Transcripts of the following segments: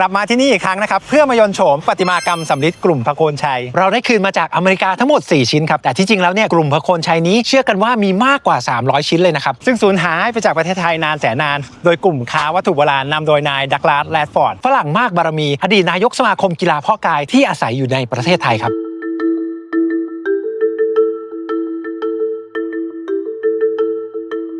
กลับมาที่นี่อีกครั้งนะครับ เพื่อมายนต์โฉมประติมากรรมสำริดกลุ่มพระโคนชัย เราได้คืนมาจากอเมริกาทั้งหมด 4 ชิ้นครับ แต่ที่จริงแล้วเนี่ยกลุ่มพระโคนชัยนี้เชื่อกันว่ามีมากกว่า 300 ชิ้นเลยนะครับ ซึ่งสูญหายไปจากประเทศไทยนานแสนนาน โดยกลุ่มค้าวัตถุโบราณนำโดยนายดักลาสแรดฟอร์ดฝรั่งมากบารมี อดีตนายกสมาคมกีฬาเพาะกายที่อาศัยอยู่ในประเทศไทยครับ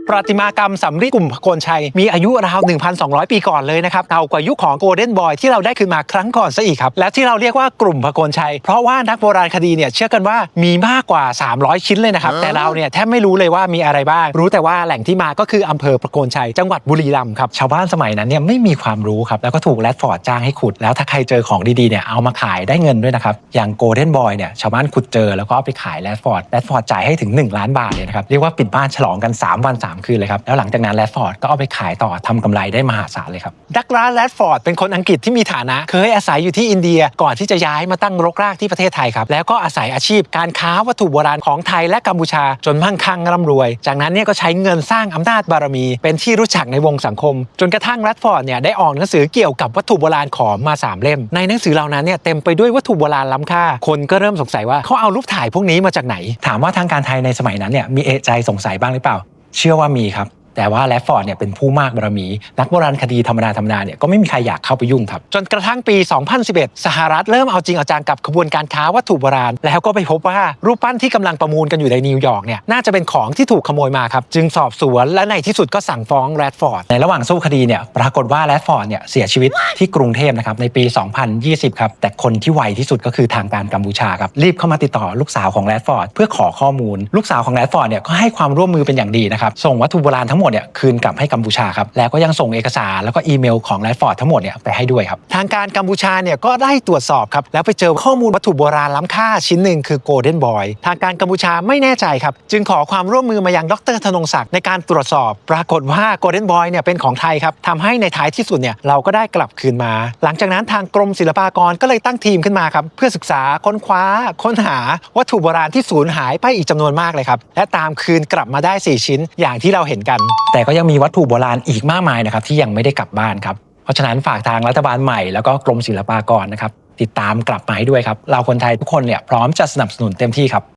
ประติมากรรมสำริดกลุ่มพโกนชัย มีอายุราว 1,200 ปีก่อนเลยนะครับเก่ากว่ายุคของโกลเด้นบอยที่เราได้คืนมาครั้งก่อนซะอีกครับ และที่เราเรียกว่ากลุ่มพโกนชัย เพราะว่านักโบราณคดีเนี่ยเชื่อกันว่ามีมากกว่า 300 ชิ้นเลยนะครับ แต่เราเนี่ยแทบไม่รู้เลยว่ามีอะไรบ้าง รู้แต่ว่าแหล่งที่มาก็คืออำเภอพโกนชัย จังหวัดบุรีรัมย์ครับ ชาวบ้านสมัยนั้นเนี่ยไม่มีความรู้ครับ แล้วก็ถูกแรดฟอร์ดจ้างให้ขุด แล้วถ้าใครเจอของดีๆเนี่ยเอามาขายได้เงินด้วยนะครับ อย่างโกลเด้นบอยเนี่ยชาวบ้านขุดเจอแล้วก็เอาไปขายแรดฟอร์ดแรดฟอร์ดจ่ายให้ถึง 1 ล้านบาทเลยนะครับ เรียกว่าปิดบ้านฉลองกัน 3 วัน 3คืนเลยครับ แล้วหลังจากนั้นแรดฟอร์ดก็เอาไปขายต่อทำกำไรได้มหาศาลเลยครับดักลาสแรดฟอร์ดเป็นคนอังกฤษที่มีฐานะ เคยอาศัยอยู่ที่อินเดียก่อนที่จะย้ายมาตั้งรกรากที่ประเทศไทยครับแล้วก็อาศัยอาชีพการค้าวัตถุโบราณของไทยและกัมพูชาจนมั่งคั่งร่ำรวย จากนั้นเนี่ยก็ใช้เงินสร้างอำนาจบารมี เป็นที่รู้จักในวงสังคม จนกระทั่งแรดฟอร์ดเนี่ยได้ออกหนังสือเกี่ยวกับวัตถุโบราณขอมมาสามเล่ม ในหนังสือเหล่านั้นเนี่ยเต็มไปด้วยวัตถุโบราณล้ำค่า คนก็เริ่มสงสัยว่าเขาเอารูปถ่ายพวกนี้มาจากไหน ถามว่าทางการไทยในสมัยนั้นเนี่ยมีเอใจสงสัยบ้างหรือเปล่า เชื่อว่ามีครับ แต่ว่าแรดฟอร์ดเนี่ยเป็นผู้มากบารมี นักโบราณคดีธรรมดาธรรมดาเนี่ยก็ไม่มีใครอยากเข้าไปยุ่งครับ จนกระทั่งปี 2011 สหรัฐเริ่มเอาจริงเอาจังกับขบวนการค้าวัตถุโบราณ แล้วก็ไปพบว่ารูปปั้นที่กำลังประมูลกันอยู่ในนิวยอร์กเนี่ยน่าจะเป็นของที่ถูกขโมยมาครับ จึงสอบสวนและในที่สุดก็สั่งฟ้องแรดฟอร์ดในระหว่างสู้คดีเนี่ยปรากฏว่าแรดฟอร์ดเนี่ยเสียชีวิตที่กรุงเทพนะครับในปี 2020 ครับแต่คนที่ไวที่สุดก็คือทางการกัมพูชาครับรีบเข้ามาติดต่อลูกสาวของแรดฟอร์ดเพื่อขอข้อมูล ลูกสาวของแรดฟอร์ดเนี่ยก็ให้ความร่วมมือเป็นอย่างดีนะครับส่งวัตถุโบราณทั้งหมดเนี่ยคืนกลับให้กัมพูชาครับแล้วก็ยังส่งเอกสาร แล้วก็อีเมลของแรดฟอร์ดทั้งหมดเนี่ยไปให้ด้วยครับทางการกัมพูชาเนี่ยก็ได้ตรวจสอบครับแล้วไปเจอข้อมูลวัตถุโบราณล้ำค่าชิ้นหนึ่งคือโกลเด้นบอยทางการกัมพูชาไม่แน่ใจครับจึงขอความร่วมมือมายังดรธนงศักดิ์ในการตรวจสอบ ปรากฏว่าโกลเด้นบอยเนี่ยเป็นของไทยครับทำให้ในท้ายที่สุดเนี่ยเราก็ได้กลับคืนมา หลังจากนั้นทางกรมศิลปากรก็เลยตั้งทีมขึ้นมาครับเพื่อศึกษาค้นคว้า ค้นหาวัตถุโบราณที่สูญหายไปอีกจำนวนมากเลยครับและตามคืนกลับมาได้ 4 ชิ้นอย่างที่เราเห็นกันแต่ก็ยังมีวัตถุโบราณอีกมากมายนะครับที่ยังไม่ได้กลับบ้านครับ เพราะฉะนั้นฝากทางรัฐบาลใหม่แล้วก็กรมศิลปากรนะครับติดตามกลับมาให้ด้วยครับเราคนไทยทุกคนเนี่ยพร้อมจะสนับสนุนเต็มที่ครับ